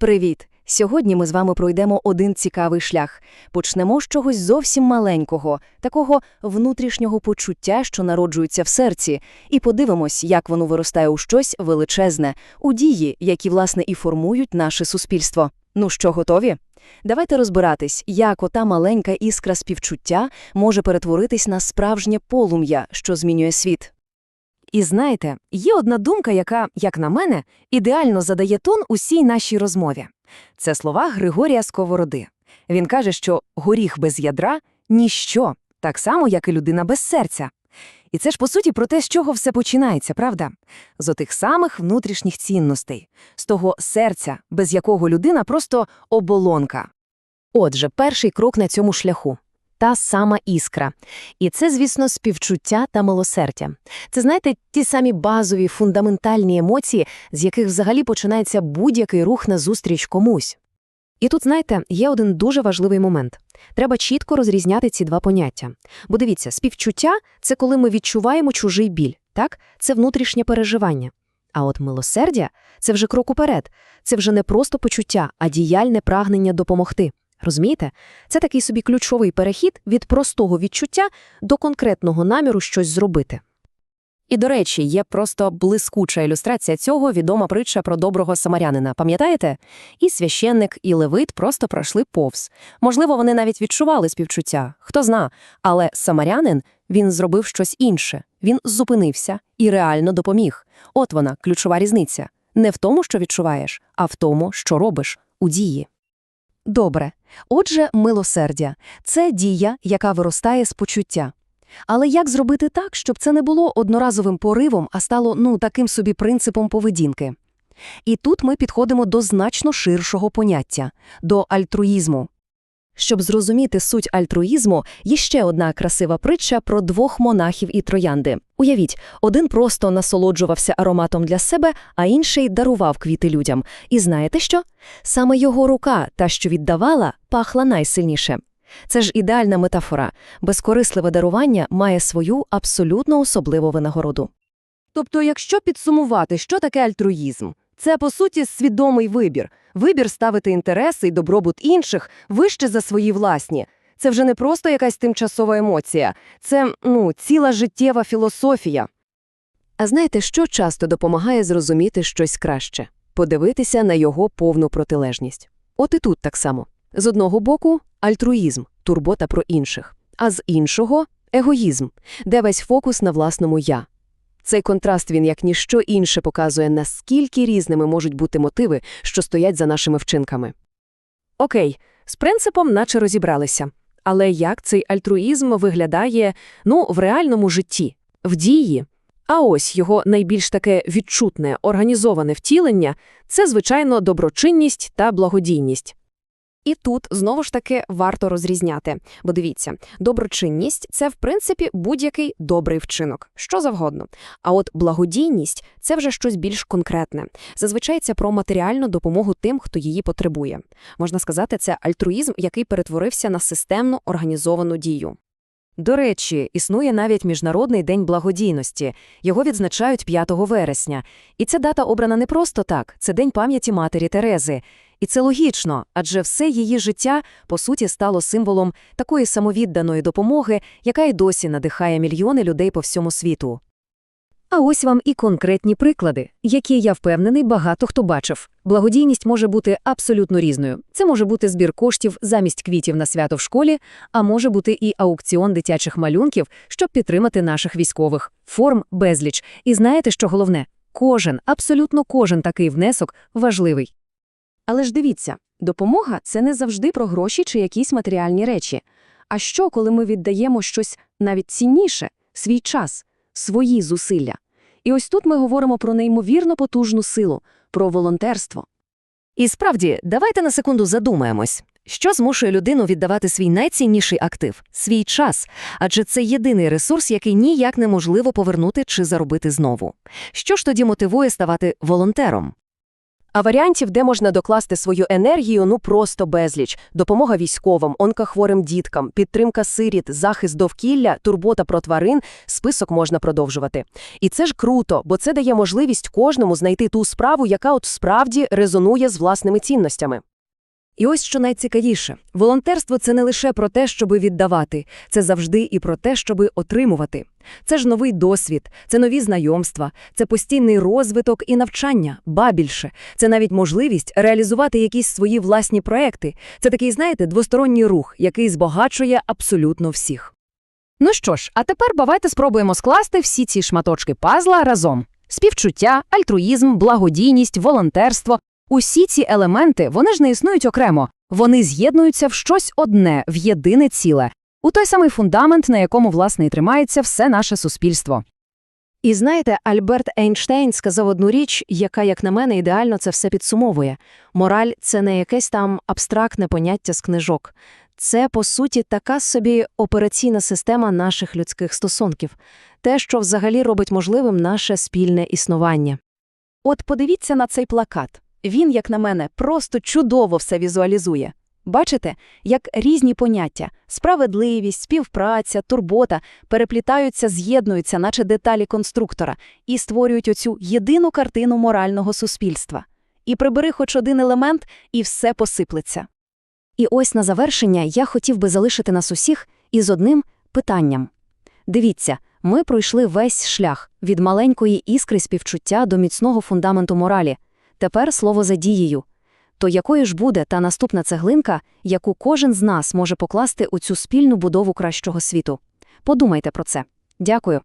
Привіт! Сьогодні ми з вами пройдемо один цікавий шлях. Почнемо з чогось зовсім маленького, такого внутрішнього почуття, що народжується в серці, і подивимось, як воно виростає у щось величезне, у дії, які, власне, і формують наше суспільство. Ну що, готові? Давайте розбиратись, як ота маленька іскра співчуття може перетворитись на справжнє полум'я, що змінює світ. І знаєте, є одна думка, яка, як на мене, ідеально задає тон усій нашій розмові. Це слова Григорія Сковороди. Він каже, що горіх без ядра ніщо, так само, як і людина без серця. І це ж, по суті, про те, з чого все починається, правда? З отих самих внутрішніх цінностей, з того серця, без якого людина просто оболонка. Отже, перший крок на цьому шляху та сама іскра. І це, звісно, співчуття та милосердя. Це, знаєте, ті самі базові фундаментальні емоції, з яких взагалі починається будь-який рух назустріч комусь. І тут, знаєте, є один дуже важливий момент. Треба чітко розрізняти ці два поняття. Бо дивіться, співчуття це коли ми відчуваємо чужий біль, так? Це внутрішнє переживання. А от милосердя це вже крок уперед. Це вже не просто почуття, а діяльне прагнення допомогти. Розумієте? Це такий собі ключовий перехід від простого відчуття до конкретного наміру щось зробити. І, до речі, є просто блискуча ілюстрація цього відома притча про доброго самарянина. Пам'ятаєте? І священник, і левит просто пройшли повз. Можливо, вони навіть відчували співчуття, хто зна. Але самарянин, він зробив щось інше. Він зупинився і реально допоміг. От вона, ключова різниця. Не в тому, що відчуваєш, а в тому, що робиш у дії. Добре. Отже, милосердя – це дія, яка виростає з почуття. Але як зробити так, щоб це не було одноразовим поривом, а стало, ну, таким собі принципом поведінки? І тут ми підходимо до значно ширшого поняття – до альтруїзму. Щоб зрозуміти суть альтруїзму, є ще одна красива притча про двох монахів і троянди. Уявіть, один просто насолоджувався ароматом для себе, а інший дарував квіти людям. І знаєте що? Саме його рука, та що віддавала, пахла найсильніше. Це ж ідеальна метафора. Безкорисливе дарування має свою абсолютно особливу винагороду. Тобто, якщо підсумувати, що таке альтруїзм? Це, по суті, свідомий вибір. Вибір ставити інтереси і добробут інших вище за свої власні. Це вже не просто якась тимчасова емоція, це ну, ціла життєва філософія. А знаєте, що часто допомагає зрозуміти щось краще? Подивитися на його повну протилежність. От і тут так само. З одного боку – альтруїзм, турбота про інших, а з іншого – егоїзм, де весь фокус на власному «я». Цей контраст він, як ніщо інше, показує, наскільки різними можуть бути мотиви, що стоять за нашими вчинками. Окей, з принципом наче розібралися. Але як цей альтруїзм виглядає, ну, в реальному житті, в дії? А ось його найбільш таке відчутне, організоване втілення – це, звичайно, доброчинність та благодійність. І тут знову ж таки варто розрізняти. Бо дивіться, доброчинність це в принципі будь-який добрий вчинок, що завгодно. А от благодійність це вже щось більш конкретне. Зазвичай це про матеріальну допомогу тим, хто її потребує. Можна сказати, це альтруїзм, який перетворився на системну організовану дію. До речі, існує навіть Міжнародний день благодійності. Його відзначають 5 вересня. І ця дата обрана не просто так, це День пам'яті матері Терези. І це логічно, адже все її життя, по суті, стало символом такої самовідданої допомоги, яка й досі надихає мільйони людей по всьому світу. А ось вам і конкретні приклади, які, я впевнений, багато хто бачив. Благодійність може бути абсолютно різною. Це може бути збір коштів замість квітів на свято в школі, а може бути і аукціон дитячих малюнків, щоб підтримати наших військових. Форм безліч. І знаєте, що головне? Кожен, абсолютно кожен такий внесок важливий. Але ж дивіться, допомога це не завжди про гроші чи якісь матеріальні речі. А що, коли ми віддаємо щось навіть цінніше свій час, свої зусилля? І ось тут ми говоримо про неймовірно потужну силу, про волонтерство. І справді, давайте на секунду задумаємось. Що змушує людину віддавати свій найцінніший актив свій час, адже це єдиний ресурс, який ніяк неможливо повернути чи заробити знову. Що ж тоді мотивує ставати волонтером? А варіантів, де можна докласти свою енергію, ну просто безліч. Допомога військовим, онкохворим діткам, підтримка сиріт, захист довкілля, турбота про тварин – список можна продовжувати. І це ж круто, бо це дає можливість кожному знайти ту справу, яка от справді резонує з власними цінностями. І ось що найцікавіше. Волонтерство – це не лише про те, щоби віддавати. Це завжди і про те, щоби отримувати. Це ж новий досвід, це нові знайомства, це постійний розвиток і навчання, ба більше. Це навіть можливість реалізувати якісь свої власні проекти. Це такий, знаєте, двосторонній рух, який збагачує абсолютно всіх. Ну що ж, а тепер давайте спробуємо скласти всі ці шматочки пазла разом. Співчуття, альтруїзм, благодійність, волонтерство – усі ці елементи, вони ж не існують окремо. Вони з'єднуються в щось одне, в єдине ціле. У той самий фундамент, на якому, власне, і тримається все наше суспільство. І знаєте, Альберт Ейнштейн сказав одну річ, яка, як на мене, ідеально це все підсумовує. Мораль – це не якесь там абстрактне поняття з книжок. Це, по суті, така собі операційна система наших людських стосунків. Те, що взагалі робить можливим наше спільне існування. От подивіться на цей плакат. Він, як на мене, просто чудово все візуалізує. Бачите, як різні поняття – справедливість, співпраця, турбота – переплітаються, з'єднуються, наче деталі конструктора, і створюють оцю єдину картину морального суспільства. І прибери хоч один елемент, і все посиплеться. І ось на завершення я хотів би залишити нас усіх із одним питанням. Дивіться, ми пройшли весь шлях від маленької іскри співчуття до міцного фундаменту моралі. Тепер слово за дією. То якою ж буде та наступна цеглинка, яку кожен з нас може покласти у цю спільну будову кращого світу? Подумайте про це. Дякую.